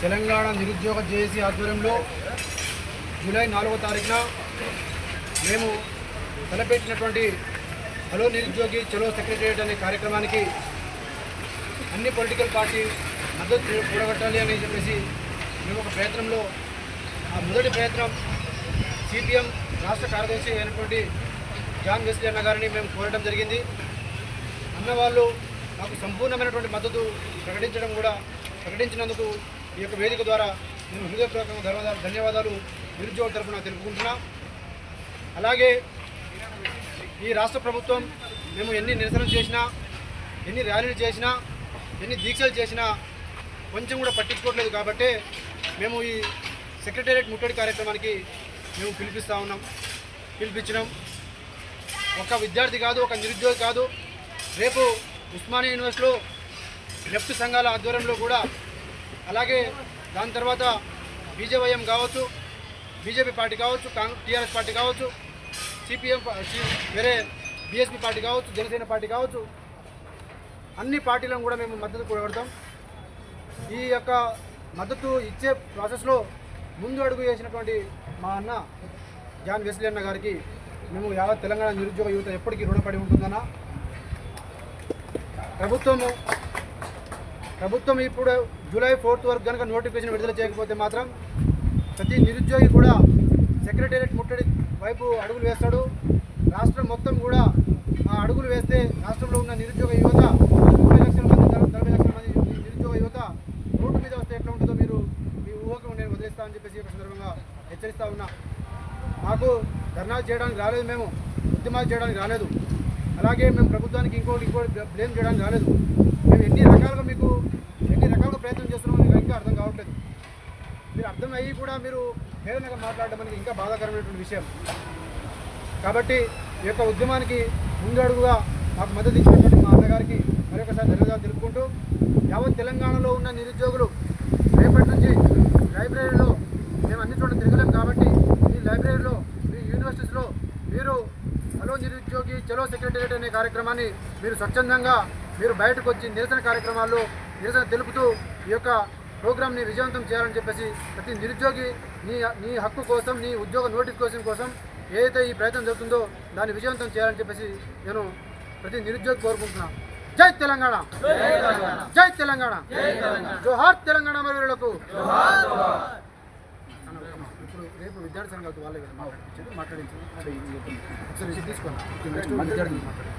తెలంగాణ నిరుద్యోగ జేఏసీ ఆధ్వర్యంలో జూలై నాలుగో తారీఖున మేము తలపెట్టినటువంటి హలో నిరుద్యోగి చలో సెక్రటరియట్ అనే కార్యక్రమానికి అన్ని పొలిటికల్ పార్టీ మద్దతు కూడగట్టాలి అని చెప్పేసి మేము ఒక ప్రయత్నంలో ఆ మొదటి ప్రయత్నం సిపిఎం రాష్ట్ర కార్యదర్శి అయినటువంటి జాన్ వెస్లీ అన్న గారిని మేము కోరడం జరిగింది. అన్నవాళ్ళు మాకు సంపూర్ణమైనటువంటి మద్దతు ప్రకటించడం కూడా ప్రకటించినందుకు ఈ యొక్క వేదిక ద్వారా నేను హృదయపూర్వకంగా ధన్యవాదాలు ధన్యవాదాలు నిరుద్యోగ తరఫున తెలుపుకుంటున్నా. అలాగే ఈ రాష్ట్ర ప్రభుత్వం మేము ఎన్ని నిరసనలు చేసినా ఎన్ని ర్యాలీలు చేసినా ఎన్ని దీక్షలు చేసినా కొంచెం కూడా పట్టించుకోవట్లేదు కాబట్టి మేము ఈ సెక్రటేరియట్ ముట్టడి కార్యక్రమానికి మేము పిలిపిస్తూ ఉన్నాం. పిలిపించినాం. ఒక విద్యార్థి కాదు ఒక నిరుద్యోగి కాదు. రేపు ఉస్మానియా యూనివర్సిటీలో లెఫ్ట్ సంఘాల ఆధ్వర్యంలో కూడా అలాగే దాని తర్వాత బీజేవైఎం కావచ్చు బీజేపీ పార్టీ కావచ్చు కాంగ్రెస్ టీఆర్ఎస్ పార్టీ కావచ్చు సిపిఎం సి- వేరే బీఎస్పీ పార్టీ కావచ్చు జనసేన పార్టీ కావచ్చు అన్ని పార్టీలను కూడా మేము మద్దతు కూడగడతాం ఈ యొక్క మద్దతు ఇచ్చే ప్రాసెస్లో ముందు అడుగు వేసినటువంటి మా అన్న జాన్ వెస్లీ అన్న గారికి మేము యావత్ తెలంగాణ నిరుద్యోగ యువత ఎప్పటికీ రుణపడి ఉంటుందన్న. ప్రభుత్వము ప్రభుత్వం ఇప్పుడు జూలై ఫోర్త్ వరకు కనుక నోటిఫికేషన్ విడుదల చేయకపోతే మాత్రం ప్రతి నిరుద్యోగి కూడా సెక్రటేరియట్ ముట్టడి వైపు అడుగులు వేస్తాడు. రాష్ట్రం మొత్తం కూడా ఆ అడుగులు వేస్తే రాష్ట్రంలో ఉన్న నిరుద్యోగ యువత ముప్పై లక్షల మంది నలభై నలభై లక్షల మంది నిరుద్యోగ యువత రోడ్డు మీద వస్తే ఎట్లా ఉంటుందో మీరు మీ ఊహకు నేను వదిలేస్తామని చెప్పేసి ఈ యొక్క సందర్భంగా హెచ్చరిస్తా ఉన్నా మాకు ధర్నాలు చేయడానికి రాలేదు మేము ఉద్యమాలు చేయడానికి రాలేదు. అలాగే మేము ప్రభుత్వానికి ఇంకోటి ఇంకోటి బ్లేమ్ చేయడానికి రాలేదు. మేము ఎన్ని రకాలుగా మీకు ఎన్ని రకాలుగా ప్రయత్నం చేస్తున్నామో మీకు ఇంకా అర్థం కావట్లేదు. మీరు అర్థం అయ్యి కూడా మీరు హేళనగా మాట్లాడడం అనేది ఇంకా బాధాకరమైనటువంటి విషయం. కాబట్టి ఈ యొక్క ఉద్యమానికి ముందడుగుగా మాకు మద్దతు ఇచ్చినటువంటి మా అన్నగారికి మరొకసారి ధన్యవాదాలు తెలుపుకుంటూ యావత్ తెలంగాణలో ఉన్న నిరుద్యోగులు రేపటి నుంచి లైబ్రరీలో మేము అన్ని చోట్ల తిరగలేం కాబట్టి లైబ్రరీలో మీ యూనివర్సిటీస్లో మీరు హలో నిరుద్యోగి చలో సెక్రటరియట్ అనే కార్యక్రమాన్ని మీరు స్వచ్ఛందంగా మీరు బయటకు వచ్చి నిరసన కార్యక్రమాల్లో నిరసన తెలుపుతూ ఈ యొక్క ప్రోగ్రామ్ని విజయవంతం చేయాలని చెప్పేసి ప్రతి నిరుద్యోగి నీ నీ హక్కు కోసం నీ ఉద్యోగ నోటిఫికేషన్ కోసం ఏదైతే ఈ ప్రయత్నం జరుగుతుందో దాన్ని విజయవంతం చేయాలని చెప్పేసి నేను ప్రతి నిరుద్యోగి కోరుకుంటున్నాను జై తెలంగాణ! జై తెలంగాణ! జోహార్ తెలంగాణ మరులకు ఇప్పుడు విద్యార్థి సంఘాలతో వాళ్ళే కదా మాట్లాడించారు. మాట్లాడించారు తీసుకోండి. నెక్స్ట్ విద్యార్థి మాట్లాడారు.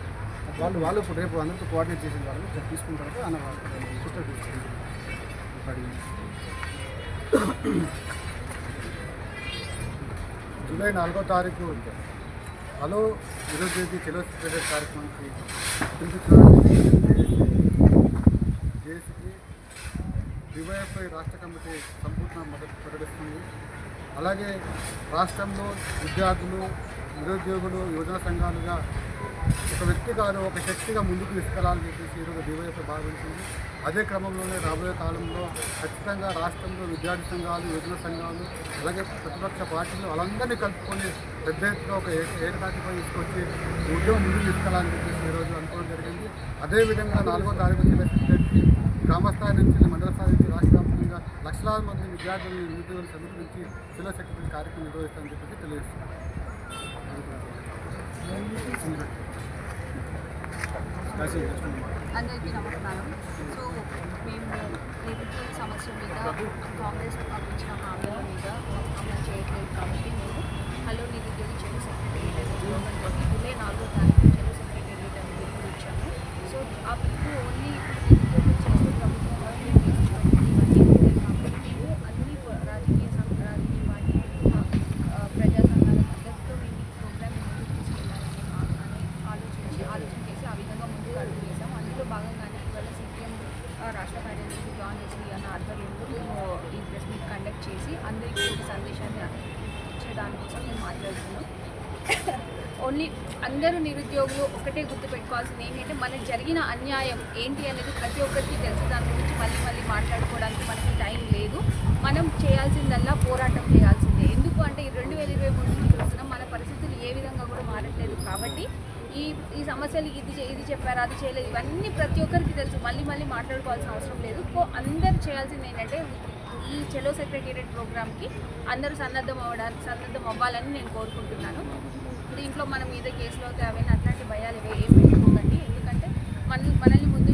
వాళ్ళు వాళ్ళు ఇప్పుడు రేపు అందరితో కోఆర్డినేట్ చేసిన వాళ్ళు తర్వాత అన్న సిస్టర్ తీసుకుంటారు. జూలై నాలుగో తారీఖు హలో నిరుద్యోగి చెలో సెక్రటరీ కార్యక్రమానికి జేసీకి డివైఎఫ్ఐ రాష్ట్ర కమిటీ సంపూర్ణ మద్దతు ప్రకటిస్తుంది. అలాగే రాష్ట్రంలో విద్యార్థులు నిరుద్యోగులు యువజన సంఘాలుగా ఒక వ్యక్తి కాదు ఒక శక్తిగా ముందుకు తీసుకెళ్ళాలని చెప్పేసి ఈరోజు డివైఎఫ్ఐ భావించింది. అదే క్రమంలోనే రాబోయే కాలంలో ఖచ్చితంగా రాష్ట్రంలో విద్యార్థి సంఘాలు యువజన సంఘాలు అలాగే ప్రతిపక్ష పార్టీలు వాళ్ళందరినీ కలుపుకొని పెద్ద ఎత్తున ఒక ఏ- ఏకతాటిపై తీసుకొచ్చి ఉద్యోగం ముందుకు తీసుకెళ్ళాలని చెప్పేసి ఈరోజు అనుకోవడం జరిగింది. అదేవిధంగా నాలుగో తారీఖు జిల్లా సెక్రటరీ గ్రామస్థాయి నుంచి మండల స్థాయి నుంచి రాష్ట్ర లక్షలాది మంది విద్యార్థులను నిరుద్యోగులు సమీకరించి జిల్లా సెక్రటరీ కార్యక్రమం నిర్వహిస్తామని చెప్పేసి తెలియజేస్తున్నారు అందరికీ నమస్కారం. సో మేము నిరుద్యోగ సమస్య మీద కాంగ్రెస్ పంపించిన హామీల మీద అమలు చేయట్లేదు కాబట్టి మేము హలో నిరుద్యోగి చెడు సెక్రటరీ ఉద్యోగంతో జూలై నాలుగో తారీఖు చెడు సెక్రటరీ అని పిలుపు ఇచ్చాము సో ఆ పిలుపు ఓన్లీ నిరుద్యోగం చేస్తూ ప్రభుత్వం గవర్నమెంట్ చేస్తున్నటువంటి ఇవన్నీ ఉంటాయి కాబట్టి మేము అన్ని ప- రాజకీయ సం- రాజకీయ పార్టీలు ఆ, ప్రజా సంఘాల మద్దతుతో మేము ఈ ప్రోగ్రామ్ ముందుకు తీసుకెళ్ళాలని ఆ- అని ఆలోచించి ఆలోచన చేసి ఆ విధంగా ముందుకు అడుగు వేసాం అందులో భాగంగానే ఇవాళ సిపిఎం రాష్ట్ర కార్యదర్శి జాన్ ఎస్లీ అన్న ఆధ్వర్యంలో మేము ఈ ప్రెస్ మీట్ కండక్ట్ చేసి అందరికీ ఒక సందేశాన్ని ఇచ్చే దానికోసం నేను మాట్లాడుతున్నాను. ఓన్లీ అందరూ నిరుద్యోగులు ఒకటే గుర్తుపెట్టుకోవాల్సింది ఏంటంటే మనకు జరిగిన అన్యాయం ఏంటి అనేది ప్రతి ఒక్కరికి తెలుసు. దాని గురించి మళ్ళీ మళ్ళీ మాట్లాడుకోవడానికి మనకి టైం లేదు. మనం చేయాల్సిందల్లా పోరాటం చేయాల్సిందే. ఎందుకు అంటే ఈ రెండు వేల ఇరవై మూడు నుంచి చూస్తున్నాం మన పరిస్థితులు ఏ విధంగా కూడా మారట్లేదు. కాబట్టి ఈ ఈ సమస్యలు ఇది ఇది చెప్పారు అది చేయలేదు ఇవన్నీ ప్రతి ఒక్కరికి తెలుసు. మళ్ళీ మళ్ళీ మాట్లాడుకోవాల్సిన అవసరం లేదు. కో అందరు చేయాల్సింది ఏంటంటే ఈ చెలో సెక్రటేరియట్ ప్రోగ్రామ్కి అందరూ సన్నద్ధం అవ్వడానికి సన్నద్ధం అవ్వాలని నేను కోరుకుంటున్నాను. దీంట్లో మనం మీద కేసులు అవుతాయి అవన్నీ అట్లాంటి భయాలు ఇవి ఏం పెట్టుకోకండి. ఎందుకంటే మన మనల్ని ముందు